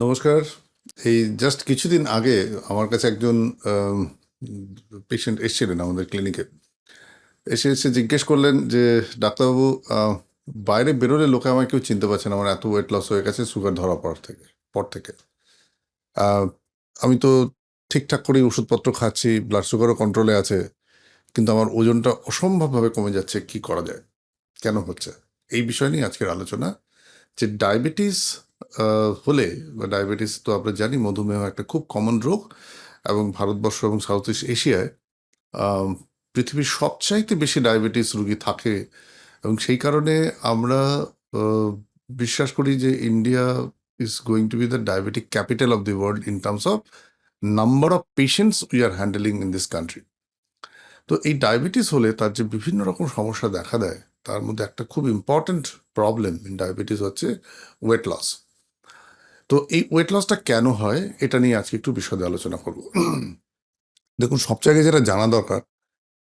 নমস্কার। এই জাস্ট কিছুদিন আগে আমার কাছে একজন পেশেন্ট এসেছিলেন আমাদের ক্লিনিকে এসে এসে জিজ্ঞেস করলেন যে, ডাক্তারবাবু বাইরে বেরোলে লোকে আমায় কেউ চিনতে পারছে না, আমার এত ওয়েট লস হয়ে গেছে সুগার ধরা পর থেকে পর থেকে। আমি তো ঠিকঠাক করেই ওষুধপত্র খাচ্ছি ব্লাড সুগারও কন্ট্রোলে আছে, কিন্তু আমার ওজনটা অসম্ভবভাবে কমে যাচ্ছে, কি করা যায়? কেন হচ্ছে? এই বিষয় নিয়ে আজকের আলোচনা, যে ডায়াবেটিস হলে, বা ডায়াবেটিস তো আমরা জানি, মধুমেহ একটা খুব কমন রোগ এবং ভারতবর্ষ এবং সাউথ ইস্ট এশিয়ায় পৃথিবীর সবচাইতে বেশি ডায়াবেটিস রোগী থাকে। এবং সেই কারণে আমরা বিশ্বাস করি যে India is going to be the diabetic capital of the world in terms of number of patients we are handling in this country তো এই ডায়াবেটিস হলে তার যে বিভিন্ন রকম সমস্যা দেখা দেয়, তার মধ্যে একটা খুব ইম্পর্ট্যান্ট প্রবলেম ইন ডায়াবেটিস হচ্ছে ওয়েট লস তো এই ওয়েট লসটা কেন হয়, এটা নিয়ে আজকে একটু বিশদে আলোচনা করব। দেখুন সব জায়গায় যেটা জানা দরকার,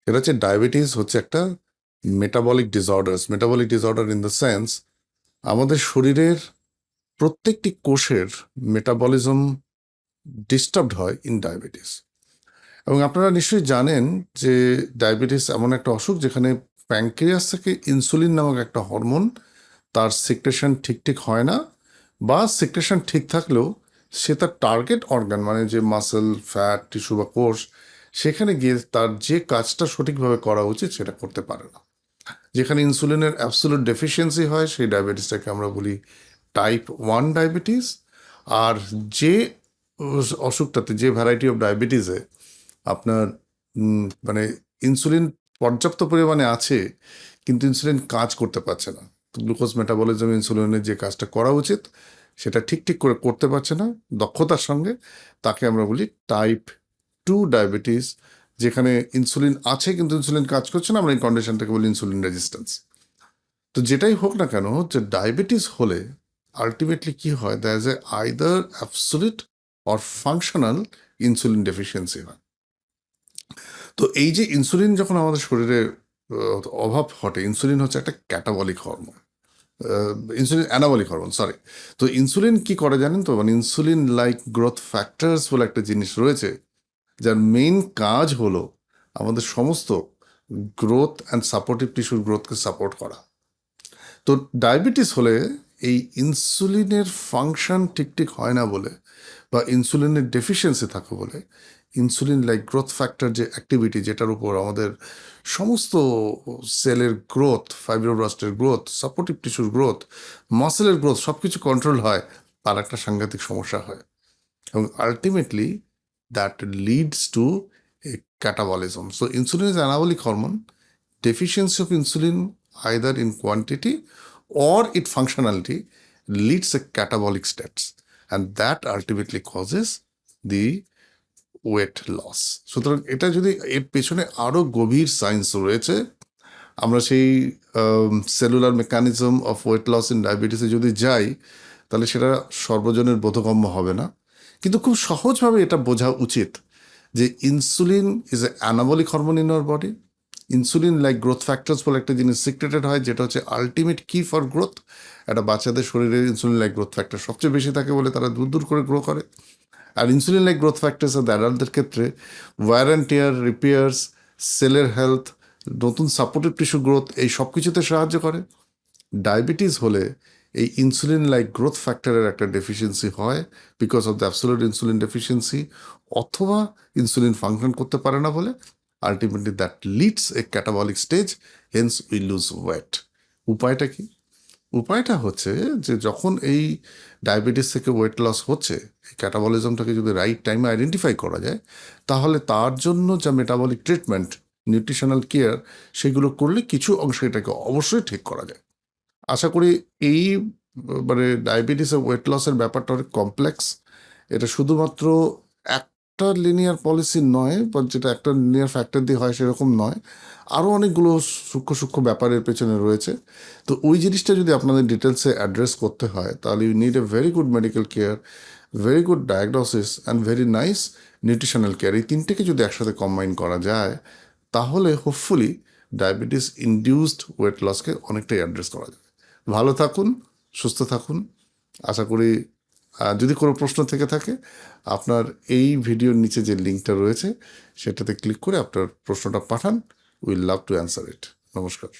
সেটা হচ্ছে ডায়াবেটিস হচ্ছে একটা metabolic disorders metabolic disorder in the sense আমাদের শরীরের প্রত্যেকটি কোষের মেটাবলিজম ডিস্টার্বড হয় ইন ডায়াবেটিস এবং আপনারা নিশ্চয়ই জানেন যে ডায়াবেটিস এমন একটা অসুখ যেখানে প্যাঙ্ক্রিয়াস থেকে ইনসুলিন নামক একটা হরমোন তার সিক্রেশন ঠিক ঠিক হয় না। বা সিক্রেশন ঠিক থাকলেও সে তার টার্গেট অর্গান মানে যে মাসেল ফ্যাট টিস্যু বা কোষ, সেখানে গিয়ে তার যে কাজটা সঠিকভাবে করা উচিত সেটা করতে পারে না। যেখানে ইনসুলিনের অ্যাবসোলুট ডেফিসিয়েন্সি হয়, সেই ডায়াবেটিসটাকে আমরা বলি টাইপ ওয়ান ডায়াবেটিস আর যে অসুখটাতে, যে ভ্যারাইটি অফ ডায়াবেটিসে আপনার মানে ইনসুলিন পর্যাপ্ত পরিমাণে আছে, কিন্তু ইনসুলিন কাজ করতে পারছে না। গ্লুকোজ মেটাবলিজম, ইনসুলিনের যে কাজটা করা উচিত, সেটা ঠিক ঠিক করে করতে পারছে না। দক্ষতার সঙ্গে তাকে আমরা বলি টাইপ টু ডায়াবেটিস যেখানে ইনসুলিন আছে কিন্তু ইনসুলিন কাজ করছে না, আমরা এই কন্ডিশনটাকে বলি ইনসুলিন রেজিস্ট্যান্স তো যেটাই হোক না কেন, যে ডায়াবেটিস হলে আলটিমেটলি কি হয়? There is a either absolute or functional insulin deficiency হয়। তো এই যে ইনসুলিন যখন আমাদের শরীরে অভাব ঘটে। ইনসুলিন হচ্ছে একটা catabolic hormone. Insulin anabolic hormone sorry তো ইনসুলিন কি করে জানেন তো? মানে ইনসুলিন লাইক গ্রোথ ফ্যাক্টরস বলে একটা জিনিস রয়েছে, যার মেইন কাজ হলো আমাদের সমস্ত গ্রোথ অ্যান্ড সাপোর্টিভ টিস্যুর গ্রোথকে সাপোর্ট করা। তো ডায়াবেটিস হলে এই ইনসুলিনের ফাংশন ঠিক ঠিক হয় না বলে বা ইনসুলিনের ডেফিসিয়েন্সি থাকে বলে, ইনসুলিন লাইক গ্রোথ ফ্যাক্টর যে অ্যাক্টিভিটি যেটার উপর আমাদের সমস্ত সেলের গ্রোথ ফাইব্রোব্লাস্টের গ্রোথ সাপোর্টিভ টিস্যুর গ্রোথ মাসেলের গ্রোথ সব কিছু কন্ট্রোল হয়, তার একটা সাংঘাতিক সমস্যা হয়। এবং ultimately that leads to a catabolism so insulin is anabolic hormone deficiency of insulin either in quantity or its functionality leads a catabolic states, and that ultimately causes the weight loss সুতরাং এটা যদি এর পেছনে আরও গভীর science রয়েছে, আমরা সেই cellular mechanism of weight loss in ডায়াবেটিসে যদি যাই, তাহলে সেটা সর্বজনের বোধগম্য হবে না। কিন্তু খুব সহজভাবে এটা বোঝা উচিত যে insulin is a anabolic hormone in our body insulin like growth factors বলে একটা জিনিস সিক্রেটেড হয়, যেটা হচ্ছে আলটিমেট কি ফর গ্রোথ একটা বাচ্চাদের শরীরে ইনসুলিন লাইক গ্রোথ ফ্যাক্টর সবচেয়ে বেশি থাকে বলে তারা দূর দূর করে গ্রো করে। আর ইনসুলিন লাইক গ্রোথ ফ্যাক্টরস আর অ্যাডাল্টদের ক্ষেত্রে ওয়ার অ্যান্ড রিপেয়ার্স সেলের হেলথ নতুন সাপোর্টিভ টিস্যু গ্রোথ এই সব কিছুতে সাহায্য করে। ডায়াবেটিস হলে এই ইনসুলিন লাইক গ্রোথ ফ্যাক্টরের একটা ডেফিসিয়েন্সি হয় because of the absolute insulin deficiency অথবা ইনসুলিন ফাংশন করতে পারে না বলে ultimately that leads a catabolic stage hence we lose weight উপায়টা কি? উপায়টা হচ্ছে যে যখন এই ডায়াবেটিস থেকে ওয়েট লস হচ্ছে, এই ক্যাটাবলিজমটাকে যদি রাইট টাইমে আইডেন্টিফাই করা যায়, তাহলে তার জন্য যা মেটাবলিক ট্রিটমেন্ট নিউট্রিশনাল কেয়ার সেগুলো করলে কিছু অংশ এটাকে অবশ্যই ঠিক করা যায়। আশা করি এই মানে ডায়াবেটিসের ওয়েট লসের ব্যাপারটা অনেক কমপ্লেক্স এটা শুধুমাত্র একটা লিনিয়ার পলিসি নয় বা যেটা একটা লিনিয়ার ফ্যাক্টর দিয়ে হয় সেরকম নয়। আরও অনেকগুলো সূক্ষ্ম সূক্ষ্ম ব্যাপারের পেছনে রয়েছে। তো ওই জিনিসটা যদি আপনাদের ডিটেলসে অ্যাড্রেস করতে হয়, তাহলে you need a very good medical care very good diagnosis and very nice nutritional care এই তিনটেকে যদি একসাথে কম্বাইন করা যায়, তাহলে হোপফুলি ডায়াবেটিস ইনডিউসড ওয়েট লসকে অনেকটাই অ্যাড্রেস করা যাবে। ভালো থাকুন, সুস্থ থাকুন। আশা করি যদি কোনো প্রশ্ন থেকে থাকে, আপনার এই ভিডিওর নিচে যে লিঙ্কটা রয়েছে, সেটাতে ক্লিক করে আপনার প্রশ্নটা পাঠান, will love to answer it. নমস্কার।